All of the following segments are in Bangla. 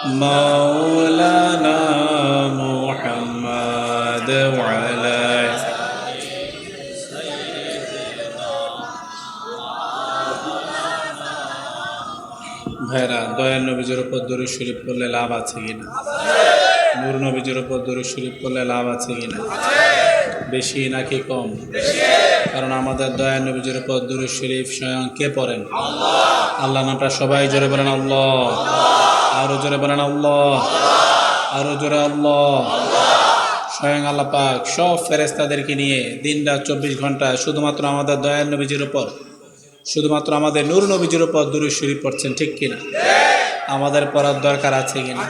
مولانا محمد وعلى ভাইরা দয়াল নবীজের উপর দরুদ শরীফ করলে লাভ আছে কিনা নূর নবীজের উপর দরুদ শরীফ করলে লাভ আছে কিনা বেশি নাকি কম কারণ আমাদের দয়াল নবীজের উপর দরুদ শরীফ স্বয়ং কে পড়েন আল্লাহ নামটা সবাই জোরে বলেন আল্লাহ আরও জোরে বলেন আল্লাহ। আরও জোরে আল্লাহ। স্বয়ং আল্লাহ পাক সব ফেরেস্তাদেরকে নিয়ে দিন রাত চব্বিশ ঘণ্টা শুধুমাত্র আমাদের দয়াল নবীজির উপর, শুধুমাত্র আমাদের নূর নবীজির উপর দুরুদ শরীফ পড়ছেন, ঠিক কিনা? আমাদের পড়ার দরকার আছে কিনা?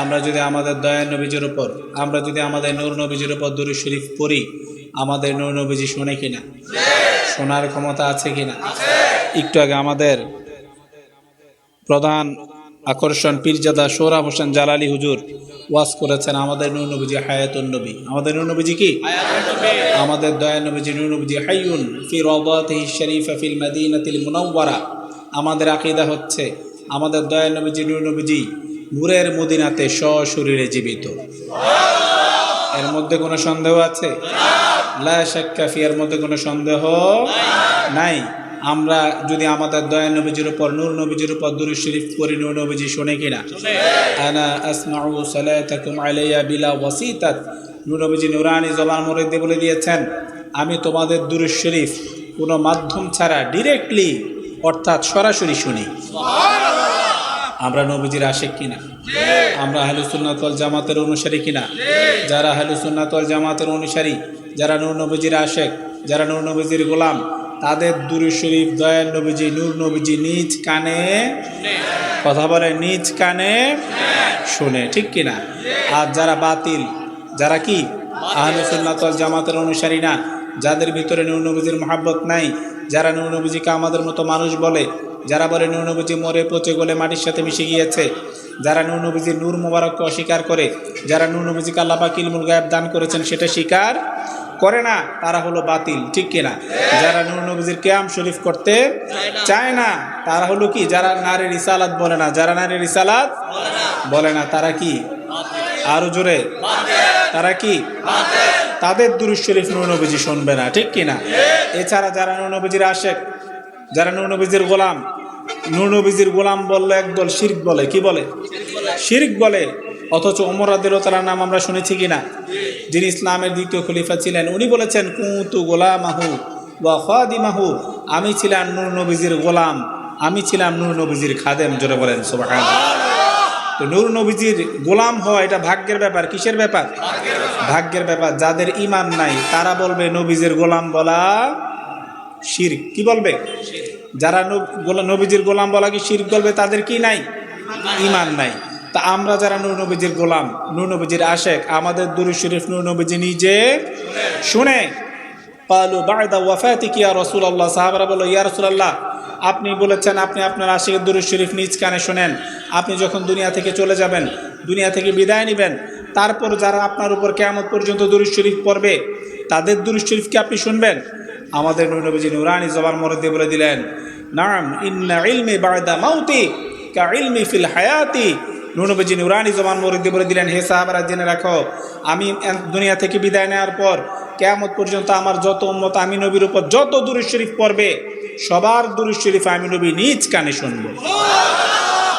আমরা যদি আমাদের দয়াল নবীজির উপর, আমরা যদি আমাদের নূর নবীজির উপর দুরুদ শরীফ পড়ি, আমাদের নূর নবীজি শোনে কিনা? শোনার ক্ষমতা আছে কিনা? একটু আগে আমাদের প্রধান আকর্ষণ পীরজাদা সোহরাব হোসেন জালালি হুজুর ওয়াজ করেছেন আমাদের নবীজি হায়াতুন নবী। আমাদের নবীজি কি? আমাদের দয়া নবীজি নবীজি হাইয়ুন ফি রাদাতিহি শরীফা ফিল মাদিনাতিল মুনাওয়ারা। আমাদের আকীদা হচ্ছে আমাদের দয়া নবীজি নবীজি নূরের মদিনাতে সশরীরে জীবিত। এর মধ্যে কোনো সন্দেহ আছে? লা শাক্কা এর মধ্যে কোনো সন্দেহ নাই। আমরা যদি আমাদের দয়া নবীজির উপর নূর নবীজির উপর দুরুদ শরীফ পড়ি নূর নবীজি শুনে কিনা? আনা আসমাউ সালাতাকুম আলাইয়া বিলা ওয়াসিতাত। নূর নবীজি নুরানি জবান মরিদে বলে দিয়েছেন আমি তোমাদের দুরুদ শরীফ কোনো মাধ্যম ছাড়া ডিরেক্টলি অর্থাৎ সরাসরি শুনি। আমরা নবীজির আশেক কিনা? আমরা হালুসুন্নাতল জামাতের অনুসারী কিনা? যারা হালুসুন্নাতল জামাতের অনুসারী যারা নূর নবীজির আশেক যারা নূর নবীজির গোলাম তাদের দুরু শরীফ, দয়াল নবীজি, নূর নবীজি নিজ কানে কথা বলে, নিজ কানে শুনে, ঠিক কিনা আর যারা বাতিল, যারা কি? আহলুসুন্নাতল জামাতের অনুসারী না, যাদের ভিতরে নূর নবীজির মহাব্বত নাই, যারা নূর নবীজিকে আমাদের মতো মানুষ বলে, যারা বলে নূর নবীজি মরে পচে গলে মাটির সাথে মিশে গিয়েছে, যারা নূর নবীজির নূর মোবারককে অস্বীকার করে, যারা নূর নবীজিকে আল্লাপাক ইলমুল গায়েব দান করেছেন, সেটা স্বীকার করে না, তারা হলো বাতিল, ঠিক কিনা? যারা নূর নবীজির কেয়াম শরীফ করতে চায় না, তারা হলো কি? যারা নারীর ইসালাত বলে না, যারা নারীর ইসালাত বলে না, তারা কি? আরও জোরে। তারা কি? তাদের দুরুজ শরীফ নূর নবীজি শুনবে না, ঠিক কিনা? এছাড়া যারা নূর নবীজির আশেক, যারা নূর নবীজির গোলাম, নূর নবীজির গোলাম বললে একদল শির্ক বলে, কি বলে? শির্ক বলে, অথচ ওমর আদিলতালার নাম আমরা শুনেছি কিনা? যিনি ইসলামের দ্বিতীয় খলিফা ছিলেন, উনি বলেছেন, কুতু গোলামাহু ওয়া খাদিমাহু। আমি ছিলাম নূর নবীজির গোলাম, আমি ছিলাম নূর নবীজির খাদেম, জোরে বলেন সুবহান তো নূর নবীজির গোলাম হওয়া এটা ভাগ্যের ব্যাপার, কিসের ব্যাপার? ভাগ্যের ব্যাপার, যাদের ইমান নাই, তারা বলবে, নবীজির গোলাম বলা শির কি বলবে? যারা নবীজির গোলাম বলা কি শির বলবে? তাদের কি নাই? ইমান নাই। তা আমরা যারা নবীজির গোলাম নবীজির আশেক, আমাদের দুরু শরীফ নবীজি নিজে শুনে। পালু বায়দা ওয়াফাতি কি আর রসুল আল্লাহ সাহাবারা বলো ইয়া রসুলাল্লাহ, আপনি বলেছেন আপনি আপনার আশিকের দুরু শরীফ নিজ কানে শোনেন। আপনি যখন দুনিয়া থেকে চলে যাবেন, দুনিয়া থেকে বিদায় নেবেন, তারপর যারা আপনার উপর কেয়ামত পর্যন্ত দুরুদ শরীফ পড়বে, তাদের দুরুদ শরীফকে আপনি শুনবেন? আমাদের নবীজি নুরানি জবান মরদে বলে দিলেন, নাম, ইন্না ইলমি বায়দা মাউতি, কা ইলমি ফিল হায়াতি নুনবীজি নুরানি জবান মরিদে বলে দিলেন, হে সাহাবারা, জেনে রাখো, আমি দুনিয়া থেকে বিদায় নেওয়ার পর কেয়ামত পর্যন্ত আমার যত উম্মত আমি নবীর উপর যত দুরুদ শরীফ পড়বে, সবার দুরুদ শরীফ আমি নবী নিজ কানে শুনব।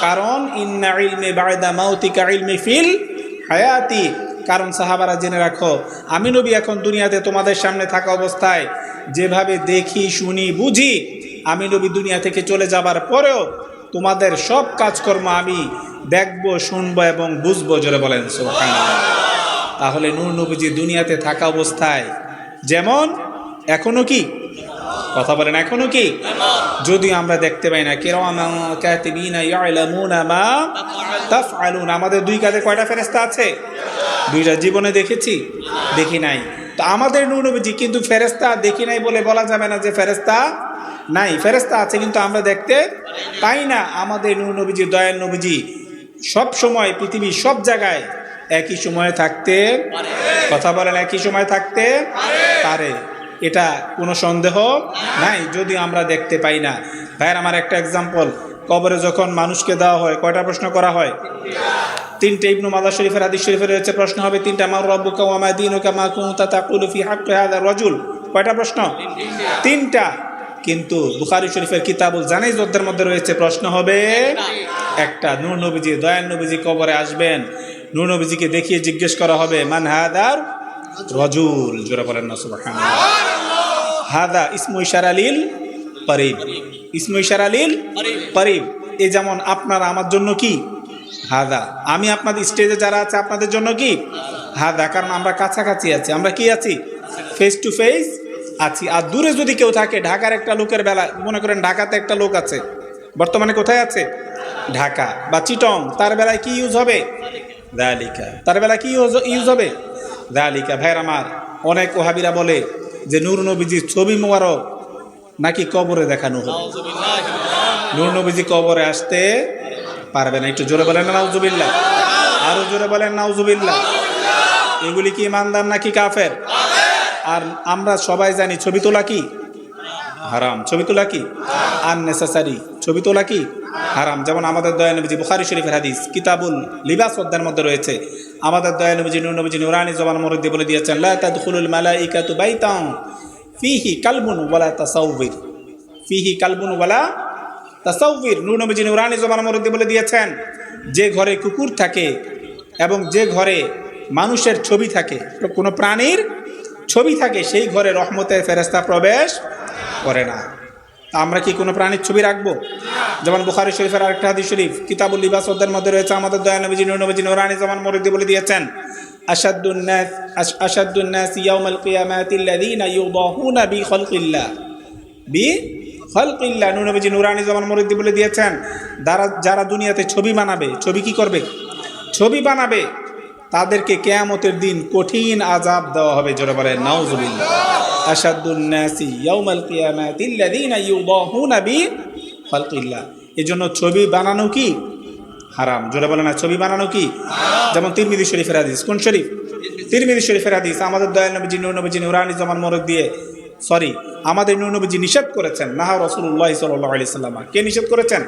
কারণ, ইন্না ইলমে বায়দা মাউতিকা ইলমি ফিল হায়াতি। কারণ, সাহাবারা, জেনে রাখো, আমি নবী এখন দুনিয়াতে তোমাদের সামনে থাকা অবস্থায় যেভাবে দেখি, শুনি, বুঝি, আমি নবী দুনিয়া থেকে চলে যাবার পরেও তোমাদের সব কাজকর্ম আমি দেখব, শুনব এবং বুঝব, জোরে বলেন, সুবহানাল্লাহ। তাহলে নূর নবীজি দুনিয়াতে থাকা অবস্থায় যেমন, এখনও কি? কথা বলেন, এখনও কি? যদি আমরা দেখতে পাই না আমাদের দুই কাঁধে কয়টা ফেরেশতা আছে? দুইটা জীবনে দেখেছি, দেখি নাই। তো আমাদের নবীজি কিন্তু ফেরেশতা দেখি নাই বলে বলা যাবে না যে ফেরেশতা নাই। ফেরেশতা আছে কিন্তু আমরা দেখতে পাই না। আমাদের নবীজি দয়াল নবীজি সব সময় পৃথিবীর সব জায়গায় একই সময়ে থাকতে কথা বলেন, একই সময় থাকতে পারে। এটা কোনো সন্দেহ নাই, যদি আমরা দেখতে পাই না। ভাইয়ের আমার একটা এক্সাম্পল কবরে যখন মানুষকে দেওয়া হয়, কয়টা প্রশ্ন করা হয়? তিনটে ইবনু মাদা শরীফের, হাদিস শরীফের রয়েছে প্রশ্ন হবে, তিনটা মা রব্বুকা ওয়া মা দীনুকা মা কুনতা তাকুলু ফি হাযা রাজুল? কয়টা প্রশ্ন? তিনটা। কিন্তু বুখারি শরীফের কিতাবুল জানাই যোদ্ধার মধ্যে রয়েছে, প্রশ্ন হবে একটা নূর নবীজি, দয়াল নবীজি কবরে আসবেন। নূর নবীজিকে দেখিয়ে জিজ্ঞেস করা হবে, মান হাদার রজুল? জোরে বলেন না, সুবহানাল্লাহ। হাদা ইসমু ইশারালিল করিব। ইসমু ইশারালিল করিব। এ যেমন আপনার, আমার জন্য কি? হাদা। আমি আপনাদের স্টেজে যারা আছে, আপনাদের জন্য কি? হাদা। কারণ আমরা কাছাকাছি আছি। আমরা কি আছি? ফেস টু ফেস আছি। আর দূরে যদি কেউ থাকে, ঢাকার একটা লোকের বেলা মনে করেন ঢাকাতে একটা লোক আছে, বর্তমানে কোথায় আছে? ঢাকা বা চিটং, তার বেলায় কি ইউজ হবে? দালিকা। তার বেলায় কি ইউজ হবে? দালিকা। ভাইর আমার, অনেক ওহাবিরা বলে যে নূর নবীজির ছবি মোবারক নাকি কবরে দেখানো হবে। নূর নবীজি কবরে আসতে পারবে না। একটু জোরে বলেন না নাউজুবিল্লাহ। আরও জোরে বলেন, নাউজুবিল্লাহ। এগুলি কি ইমানদার নাকি কাফের? আর আমরা সবাই জানি, ছবি তোলা কি? হারাম। ছবি তোলা কি? আননেসেসারি। ছবি তোলা কি হারাম। যেমন আমাদের দয়ানবীজি বুখারি শরীফের হাদিস, কিতাবুল লিবাস অধ্যায়ের মধ্যে রয়েছে। আমাদের দয়ানবীজি নবীজি নুরানি জবান মরদ্দি বলে দিয়েছেন ফিহি কালবুন ওয়ালা তাসাউবির। ফিহি কালবুন ওয়ালা তাসাউবির। নূর নবীজি নুরানি জবান মরদ্দি বলে দিয়েছেন, যে ঘরে কুকুর থাকে এবং যে ঘরে মানুষের ছবি থাকে, কোনো প্রাণীর ছবি থাকে, সেই ঘরে রহমতের ফেরেস্তা প্রবেশ করে না। আমরা কি কোনো প্রাণীর ছবি রাখব? যেমন বুখারি শরীফের আরেকটা হাদিস শরীফ, কিতাবুল লিবাস অধ্যায়ের মধ্যে রয়েছে, আমাদের দয়ানবীজি নবীজি নুরানি জামান মরিদি বলে দিয়েছেন বি বি নবীজি নুরানি জামান মরিদি বলে দিয়েছেন যারা যারা দুনিয়াতে ছবি বানাবে, ছবি কি করবে? ছবি বানাবে। তাদেরকে কেয়ামতের দিন কঠিন আজাব দেওয়া হবে। জোরে বলে নাউজুবিল্লাহ। আসাদুন্নাসি ইয়াউমাল কিয়ামাতি আল্লাযীনা ইউদাহুনা বি খালকিল্লাহ এজন্য ছবি বানানো কি? হারাম। জোরে বলে না ছবি বানানো কি? যেমন তিরমিদি শরীফের হাদিস। কোন শরীফ? তিরমিদি শরীফের হাদিস আমাদের দয়াল নবীজি নূর নবীজি নুরানি জামান মরদ দিয়ে সরি আমাদের নূর নবীজি নিষেধ করেছেন। নাহা রসুল্লাহ সাল্লাহ আলি সাল্লাম। কে নিষেধ করেছেন?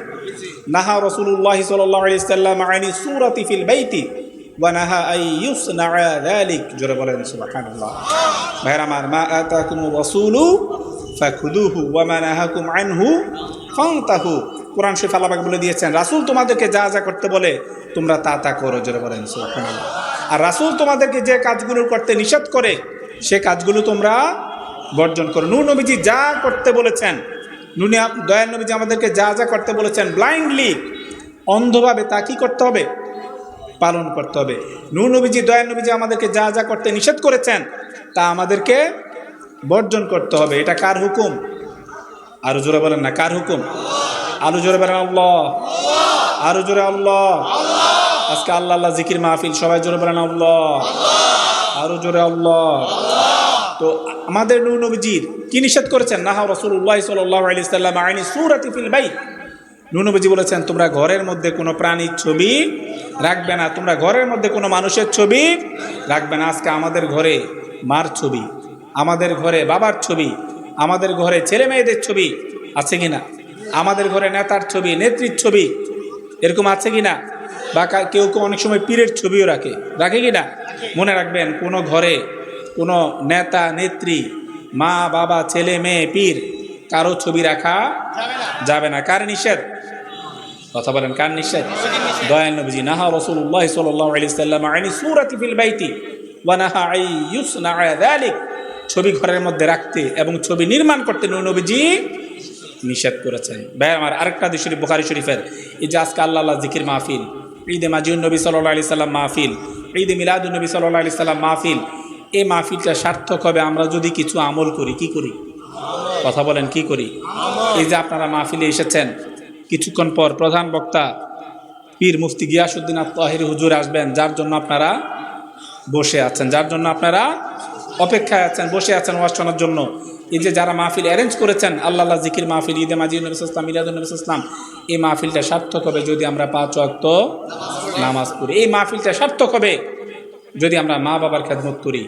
নাহা রসুল্লাহ সাল্লাহ আলি সাল্লাম আইনি সুরাতি ফিল বাইতি। আই যালিক। জোরে মা কোরআন বলে দিয়েছেন, রাসূল তোমাদেরকে যা যা করতে বলে, তোমরা তা তা করো, জোরে বলেন আর রাসূল তোমাদেরকে যে কাজগুলো করতে নিষেধ করে, সে কাজগুলো তোমরা বর্জন করো। নূর নবীজি যা করতে বলেছেন নুনিয়া দয়াল নবীজি আমাদেরকে যা যা করতে বলেছেন ব্লাইন্ডলি অন্ধভাবে তা কি করতে হবে? পালন করতে হবে। নূর নবীজি, দয়াল নবীজি আমাদেরকে যা যা করতে নিষেধ করেছেন, তা আমাদেরকে বর্জন করতে হবে। এটা কার হুকুম? আরও জোরে বলেন না, কার হুকুম? আরও জোরে বলেন, আল্লাহ। আরও জোরে, আল্লাহ। আজকে আল্লাহ আল্লাহ জিকির মাহফিল, সবাই জোরে বলেন, আল্লাহ। আরও জোরে, আল্লাহ। তো আমাদের নূর নবীজির কি নিষেধ করেছেন? নাহা রসুল্লাহ সাল্লাহ আলি সাল্লাম আইনি সুরাতি ফিল বাইত। নুনবজি বলেছেন, তোমরা ঘরের মধ্যে কোনো প্রাণীর ছবি রাখবে না। তোমরা ঘরের মধ্যে কোনো মানুষের ছবি রাখবে না। আজকে আমাদের ঘরে মার ছবি, আমাদের ঘরে বাবার ছবি, আমাদের ঘরে ছেলে মেয়েদের ছবি আছে কি না আমাদের ঘরে নেতার ছবি, নেত্রীর ছবি এরকম আছে কি না বা কেউ কেউ অনেক সময় পীরের ছবিও রাখে। রাখে কি না মনে রাখবেন, কোনো ঘরে কোনো নেতা, নেত্রী, মা, বাবা, ছেলে, মেয়ে, পীর, কারও ছবি রাখা যাবে না। কার নিষেধ? কথা বলেন কার নিষেধ দয়াল নবীজি, নাহা রাসূলুল্লাহ সাল্লাল্লাহু আলাইহি সাল্লাম আইনি সূরাতি ফিল বাইতি ওয়া নাহা আই ইউসনা যালিক। ছবি ঘরের মধ্যে রাখতে এবং ছবি নির্মাণ করতে নবীজি নিষেধ করেছেন। ভাই, আমার আরেকটা হাদিস শরীফ, বুখারী শরীফের। এই যে আজকে আল্লাহ আল্লাহ জিকির মাহফিল, ঈদে মাজিউন নবী সাল্লাল্লাহু আলাইহি সাল্লাম মাহফিল, ঈদে মিলাদুন নবী সাল্লাল্লাহু আলাইহি সাল্লাম মাহফিল, এই মাহফিলটা সার্থক হবে। আমরা যদি কিছু আমল করি, কি করি? কথা বলেন, কি করি? এই যে আপনারা মাহফিলে এসেছেন কিছুক্ষণ পর প্রধান বক্তা পীর মুফতি গিয়াসুদ্দিন আত্মাহির হুজুর আসবেন, যার জন্য আপনারা বসে আছেন। যার জন্য আপনারা অপেক্ষায় আছেন, বসে আছেন ওয়াজ শোনার জন্য। এই যে যারা মাহফিল অ্যারেঞ্জ করেছেন, আল্লাহ জিকির মাহফিল, ঈদে মাজি নবী ইসলাম মিলাদুল নবী ইসলাম এই মাহফিলটা সার্থক হবে যদি আমরা পাঁচ ওয়াক্ত নামাজ পড়ি। এই মাহফিলটা সার্থক হবে যদি আমরা মা বাবার খেদমত করি।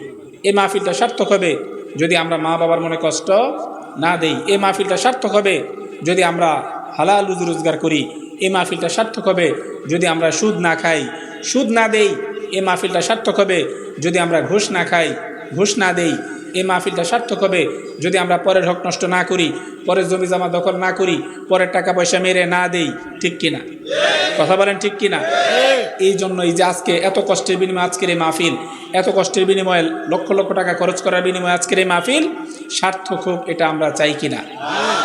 এই মাহফিলটা সার্থক হবে যদি আমরা মা বাবার মনে কষ্ট না দেই। এই মাহফিলটা সার্থক হবে যদি আমরা হালাল রুজি রোজগার করি এই মাহফিলটা সার্থক হবে যদি আমরা সুদ না খাই। সুদ না দেই এই মাহফিলটা সার্থক হবে যদি আমরা ঘুষ না খাই। ঘুষ না দেই এই মাহফিলটা সার্থক হবে যদি আমরা পরের হক নষ্ট না করি, পরের জমি জমা দখল না করি, পরের টাকা পয়সা মেরে না দেই, ঠিক কিনা? কথা বলেন ঠিক কিনা? এই জন্য এই যে আজকে এত কষ্টের বিনিময়ে আজকের এই মাহফিল, এত কষ্টের বিনিময়ে লক্ষ লক্ষ টাকা খরচ করার বিনিময়ে আজকের এই মাহফিল সার্থক হোক এটা আমরা চাই কিনা?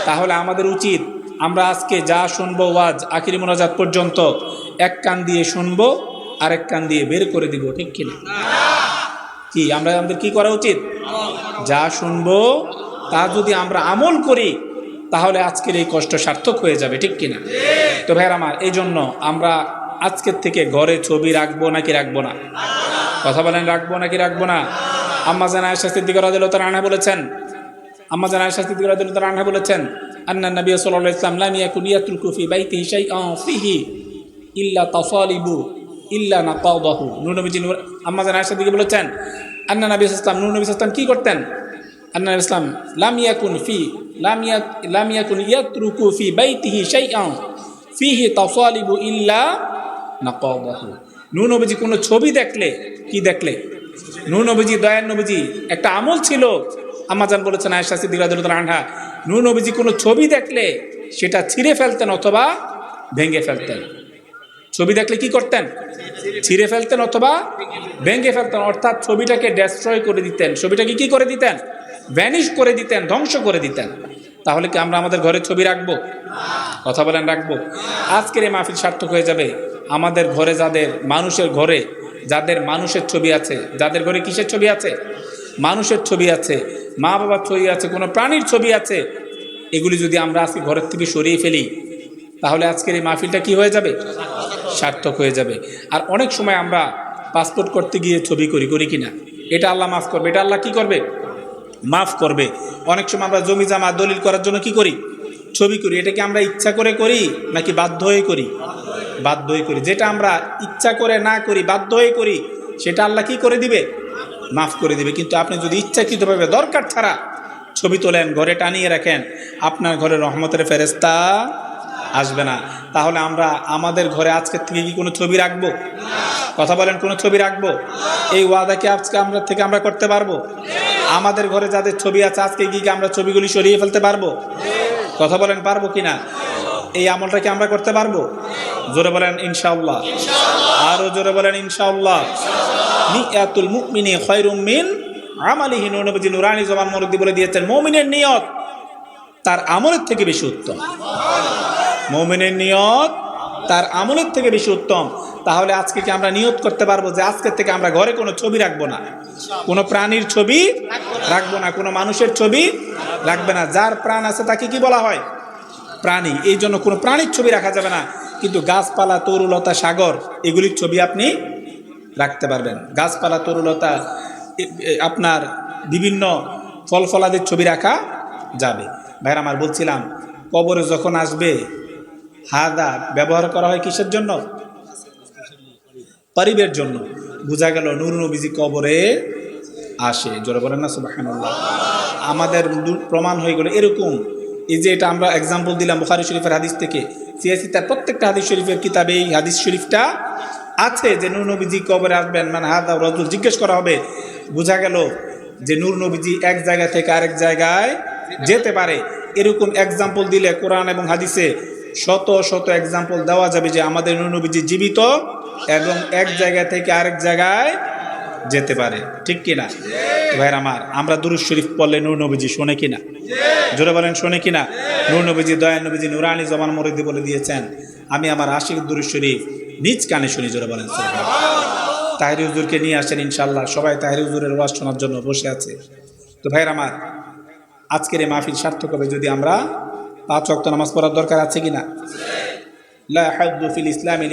তাহলে আমাদের উচিত আমরা আজকে যা শুনব ওয়াজ, আখিরি মোনাজাত পর্যন্ত এক কান দিয়ে শুনব, আরেক কান দিয়ে বের করে দিব, ঠিক কিনা কি, আমরা আমাদের কি করা উচিত? যা শুনব, তা যদি আমরা আমল করি, তাহলে আজকের এই কষ্ট সার্থক হয়ে যাবে, ঠিক কিনা তো ভাইয়ের আমার, এই জন্য আমরা আজকের থেকে ঘরে ছবি রাখব নাকি রাখব না? কথা বলেন, রাখব নাকি রাখব না? আম্মা জানা আয়সা সিদ্দিক রাদিল তার আনা বলেছেন আম্মা জানা আয়সা সিদ্দিক রাদিল তার আনা বলেছেন, আন্না নবী সাল্লাল্লাহু আলাইহি ওয়াসাল্লাম লাম ইয়াকুন ইয়াতরুকু ফি বাইতিহি শাইআন ফিহি ইল্লা তাসালিবু ইল্লা নাকাদাহু। নূর নবীজি নূর, আম্মা জানা আয়সা দিকে বলেছেন, আন্না নবী সাল্লাল্লাহু নূর নবী সাল্লাল্লাহু কি করতেন? আন্না ইসলাম লাম ইয়াকুন ফি, লাম ইয়াক লাম ইয়াকুন ইয়াতরুকু ফি বাইতিহি শাইআন ফিহি তাসালিবু ইল্লা নাকাদাহু। নূর নবীজি কোনো ছবি দেখলে, কি দেখলে? নূর নবীজি দয়ার নবীজি, একটা আমল ছিল আমাজান বলেছেন আয়সা সিদ্দিকা আনহা, নূর নবীজি কোনো ছবি দেখলে সেটা ছিঁড়ে ফেলতেন অথবা ভেঙে ফেলতেন। ছবি দেখলে কি করতেন? ছিঁড়ে ফেলতেন অথবা ভেঙে ফেলতেন। অর্থাৎ ছবিটাকে ডেস্ট্রয় করে দিতেন। ছবিটাকে কি করে দিতেন? ভ্যানিশ করে দিতেন, ধ্বংস করে দিতেন। তাহলে কি আমরা আমাদের ঘরে ছবি রাখব? কথা বলেন, রাখব। আজকের এই মাহফিল সার্থক হয়ে যাবে। আমাদের ঘরে যাদের মানুষের ঘরে, যাদের মানুষের ছবি আছে, যাদের ঘরে কিসের ছবি আছে? মানুষের ছবি আছে। মা বাবার ছবি আছে, কোনো প্রাণীর ছবি আছে? এগুলি যদি আমরা আজকে ঘরের থেকে সরিয়ে ফেলি, তাহলে আজকের এই মাহফিলটা কি হয়ে যাবে? সার্থক হয়ে যাবে। আর অনেক সময় আমরা পাসপোর্ট করতে গিয়ে ছবি করি করি কি না এটা আল্লাহ মাফ করবে। এটা আল্লাহ কি করবে? মাফ করবে। অনেক সময় আমরা জমি জামা দলিল করার জন্য কি করি? ছবি করি। এটাকে আমরা ইচ্ছা করে করি নাকি বাধ্য হয়ে করি? বাধ্য হয়ে করি। যেটা আমরা ইচ্ছা করে না করি, বাধ্য হয়ে করি, সেটা আল্লাহ কি করে দিবে? মাফ করে দিবে। কিন্তু আপনি যদি ইচ্ছাকৃতভাবে দরকার ছাড়া ছবি তোলেন, ঘরে টানিয়ে রাখেন, আপনার ঘরে রহমতের ফেরেস্তা আসবে না। তাহলে আমরা আমাদের ঘরে আজকের থেকে কি কোনো ছবি রাখব? কথা বলেন, কোনো ছবি রাখব? এই ওয়াদাকে আজকে আমরা থেকে আমরা করতে পারব? আমাদের ঘরে যাদের ছবি আছে, আজকে কি আমরা ছবিগুলি সরিয়ে ফেলতে পারব? কথা বলেন, পারব কি না? এই আমলটা কি আমরা করতে পারব? জোরে বলেন ইনশাল্লাহ আরও জোরে বলেন, ইনশাআল্লাহ। নিয়াতুল মুমিনি খয়রুম মিন আমালিহি। নবী নুরানি জবান মরদি বলে দিয়েছেন, মুমিনের নিয়ত তার আমলের থেকে বেশি উত্তম। মৌমিনের নিয়ত তার আমলের থেকে বেশি উত্তম। তাহলে আজকে কি আমরা নিয়ত করতে পারব যে আজকের থেকে আমরা ঘরে কোনো ছবি রাখব না? কোনো প্রাণীর ছবি রাখব না, কোনো মানুষের ছবি রাখবে না। যার প্রাণ আছে তাকে কি বলা হয়? প্রাণী। এই জন্য কোনো প্রাণীর ছবি রাখা যাবে না। কিন্তু গাছপালা, তরুলতা, সাগর, এগুলির ছবি আপনি রাখতে পারবেন। গাছপালা তরুলতা আপনার বিভিন্ন ফল ফলাদের ছবি রাখা যাবে। ভাইরা আমার বলছিলাম, কবরে যখন আসবে, হাদা ব্যবহার করা হয় কিসের জন্য? পারিবের জন্য। বোঝা গেল নূর নবীজি কবরে আসে। জোরে বলেন না সুবাহান্লাহ আমাদের প্রমাণ হয়ে গেল এরকম। এই যে এটা আমরা এক্সাম্পল দিলাম বুখারি শরীফের হাদিস থেকে। সিয়াসি তার প্রত্যেকটা হাদিস শরীফের কিতাবে এই হাদিস শরীফটা আছে যে নূর নবীজি কবরে আসবেন? মানে হাদা রজুল জিজ্ঞেস করা হবে। বোঝা গেল যে নূর নবীজি এক জায়গা থেকে আরেক জায়গায় যেতে পারে। এরকম এক্সাম্পল দিলে কোরআন এবং হাদিসে শত শত এক্সাম্পল দেওয়া যাবে যে আমাদের নূর নবীজি জীবিত এবং এক জায়গা থেকে আরেক জায়গায় যেতে পারে। ঠিক কিনা ভাইয়ের আমার আমরা দুরুজ শরীফ পড়লে নূর নবীজি শোনে কিনা জোরে বলেন শোনে কিনা নূর নবীজি দয়া নবীজি নুরানি জমান মরিদি বলে দিয়েছেন। আমি আমার আশিক দুরুজ শরীফ নিজ কানে শুনি, জোরে বলেন তাহিরি হুজুরকে নিয়ে আসেন ইনশাল্লাহ সবাই তাহিরি হুজুরের ওয়াজ শোনার জন্য বসে আছে। তো ভাইয়ের আমার, আজকের এই মাহফিল সার্থক হবে যদি আমরা পাঁচ ওয়াক্ত নামাজ পড়ার দরকার আছে হাদ্দু ফিল ইসলামি